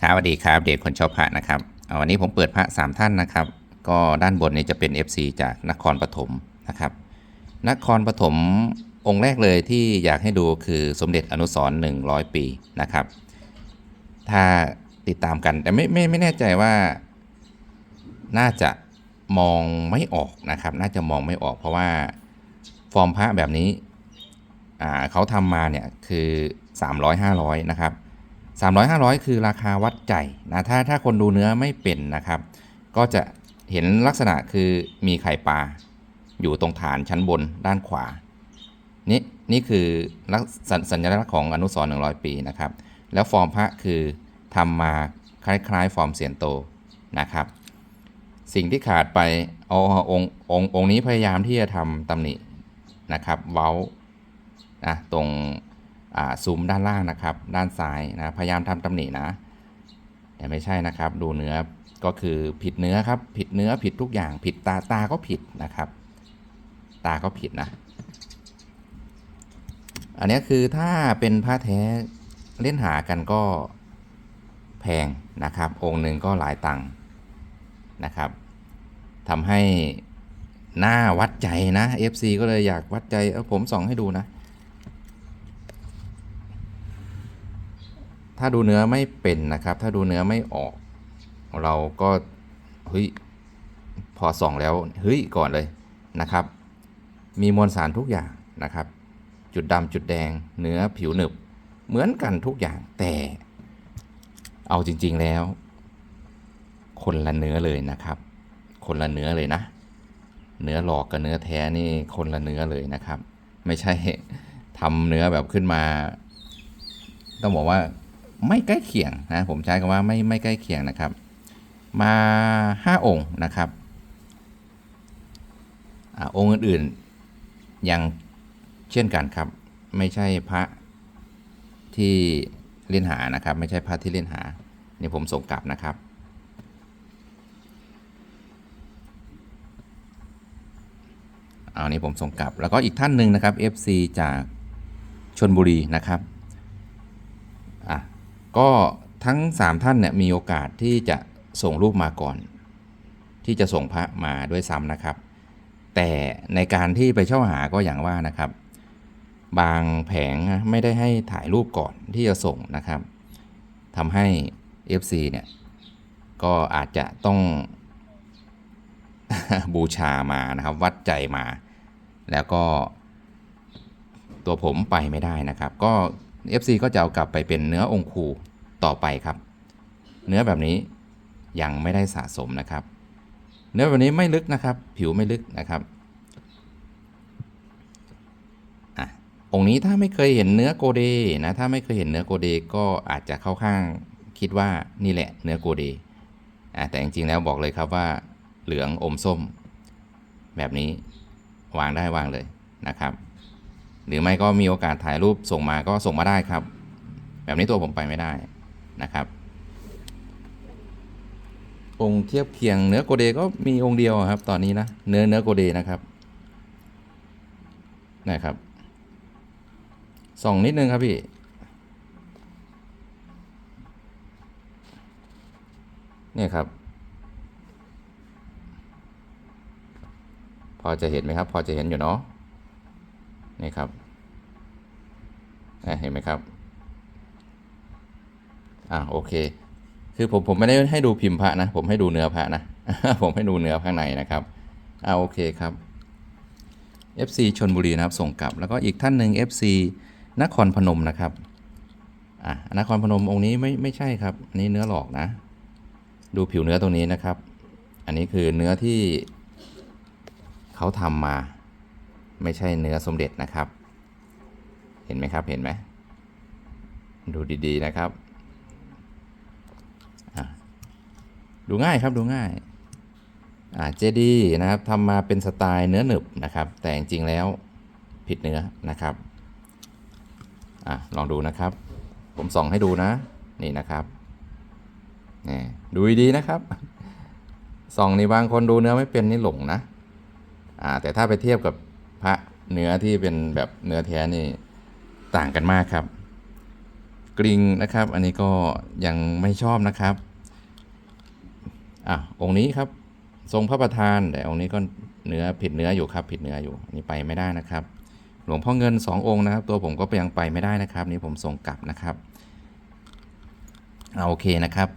ครับสวัสดีครับเดชคนชอบพระนะครับวันนี้ผมเปิดพระสามท่านนะครับ ก็ด้านบนนี้จะเป็น FC จากนครปฐมนะครับ นครปฐมองค์แรกเลยที่อยากให้ดูคือสมเด็จอนุสร100 ปีนะครับ ถ้าติดตามกันแต่ไม่ไม่ไม่แน่ใจว่าน่าจะมองไม่ออกนะครับ น่าจะมองไม่ออกเพราะว่าฟอร์มพระแบบนี้เขาทำมาเนี่ยคือ 300 500 นะครับ 300 500 คือราคาวัดใจนะถ้าถ้าคนดูเนื้อไม่เป็นนะครับ ก็จะเห็นลักษณะคือมีไข่ปลาอยู่ตรงฐานชั้นบนด้านขวา นี่นี่คือลักษณสัญลักษณ์ของอนุสรณ์100 ปีนะครับ แล้วฟอร์มพระคือทำมาคล้ายๆ ฟอร์มเสียนโตนะครับ สิ่งที่ขาดไปเอาองค์องค์องค์นี้พยายามที่จะทำตำหนินะครับ เว้านะตรง ซูมด้านล่างนะครับ ด้านซ้ายนะพยายามทำตำหนินะแต่ไม่ใช่นะครับ ดูเนื้อก็คือผิดเนื้อครับ ผิดเนื้อผิดทุกอย่าง ผิดตาตาก็ผิดนะครับ ตาก็ผิดนะ อันนี้คือถ้าเป็นผ้าแท้เล่นหากันก็แพงนะครับ องค์หนึ่งก็หลายตังค์นะครับทำให้หน้าวัดใจนะ FC ก็เลยอยากวัดใจเออผมส่องให้ดูนะ ถ้าดูเนื้อไม่เป็นนะครับ ถ้าดูเนื้อไม่ออก เราก็เฮ้ยพอส่องแล้วเฮ้ยก่อนเลยนะครับ มีมวลสารทุกอย่างนะครับ จุดดำจุดแดงเนื้อผิวหนึบ เหมือนกันทุกอย่างแต่ เอาจริง ๆแล้ว คนละเนื้อเลยนะครับ คนละเนื้อเลยนะ เนื้อหลอกกับเนื้อแท้นี่คนละเนื้อเลยนะครับ ไม่ใช่ทำเนื้อแบบขึ้นมา ต้องบอกว่า ไม่ใกล้เคียงนะผมใช้คำว่าไม่ไม่ใกล้เคียงนะครับ มาห้าองค์นะครับอองค์อื่นๆยังเช่นกันครับ ไม่ใช่พระที่เล่นหานะครับ ไม่ใช่พระที่เล่นหานี่ผมส่งกลับนะครับเอานี่ผมส่งกลับ แล้วก็อีกท่านหนึ่งนะครับ FC จากชนบุรีนะครับอะ ก็ทั้ง 3 ท่านเนี่ยมีโอกาสที่จะส่งรูปมาก่อน ที่จะส่งพระมาด้วยซ้ำนะครับ แต่ในการที่ไปเช่าหาก็อย่างว่านะครับ บางแผงไม่ได้ให้ถ่ายรูปก่อนที่จะส่งนะครับทำให้ FC เนี่ยก็อาจจะต้องบูชามานะครับวัดใจมา แล้วก็ตัวผมไปไม่ได้นะครับ ก็ FC ก็จะเอากลับไปเป็นเนื้อองคูต่อไปครับ เนื้อแบบนี้ยังไม่ได้สะสมนะครับ เนื้อแบบนี้ไม่ลึกนะครับ ผิวไม่ลึกนะครับองค์นี้ถ้าไม่เคยเห็นเนื้อโกเดนะถ้าไม่เคยเห็นเนื้อโกเดก็อาจจะเข้าข้างคิดว่านี่แหละเนื้อโกเดอแต่จริงๆแล้วบอกเลยครับว่าเหลืองอมส้ม แบบนี้วางได้วางเลยนะครับ หรือไม่ก็มีโอกาสถ่ายรูปส่งมาก็ส่งมาได้ครับ แบบนี้ตัวผมไปไม่ได้นะครับ องค์เทียบเคียงเนื้อโกเดก็มีองค์เดียวครับ ตอนนี้นะเนื้อเนื้อโกเดนะครับนะครับส่องนิดนึงครับพี่เนี่ยครับ พอจะเห็นไหมครับ พอจะเห็นอยู่เนาะ นี่ครับนะเห็นไหมครับอ่าโอเค คือผมผมไม่ได้ให้ดูพิมพ์พระนะ ผมให้ดูเนื้อพระนะ ผมให้ดูเนื้อข้างในนะครับอ่าโอเคครับ FC ชนบุรีนะครับส่งกลับ แล้วก็อีกท่านหนึ่ง FC นครพนมนะครับอ่านครพนมองค์นี้ไม่ไม่ใช่ครับอันนี้เนื้อหลอกนะ ดูผิวเนื้อตรงนี้นะครับ อันนี้คือเนื้อที่เขาทำมา ไม่ใช่เนื้อสมเด็จนะครับ เห็นไหมครับเห็นไหมดูดีๆนะครับ ดูง่ายครับดูง่ายอ่าเจดีนะครับทำมาเป็นสไตล์เนื้อหนึบนะครับ แต่จริงๆแล้วผิดเนื้อนะครับอะลองดูนะครับ ผมส่องให้ดูนะนี่นะครับนี่ดูดีๆนะครับส่องนี่บางคนดูเนื้อไม่เป็นนี่หลงนะอ่าแต่ถ้าไปเทียบกับ พระเนื้อที่เป็นแบบเนื้อแท้นี่ต่างกันมากครับ กริงนะครับ อันนี้ก็ยังไม่ชอบนะครับอะองค์นี้ครับ ทรงพระประธานแต่องค์นี้ก็เนื้อผิดเนื้ออยู่ครับ ผิดเนื้ออยู่นี่ไปไม่ได้นะครับ หลวงพ่อเงินสององค์นะครับ ตัวผมก็ยังไปไม่ได้นะครับ นี่ผมส่งกลับนะครับเอาโอเคนะครับ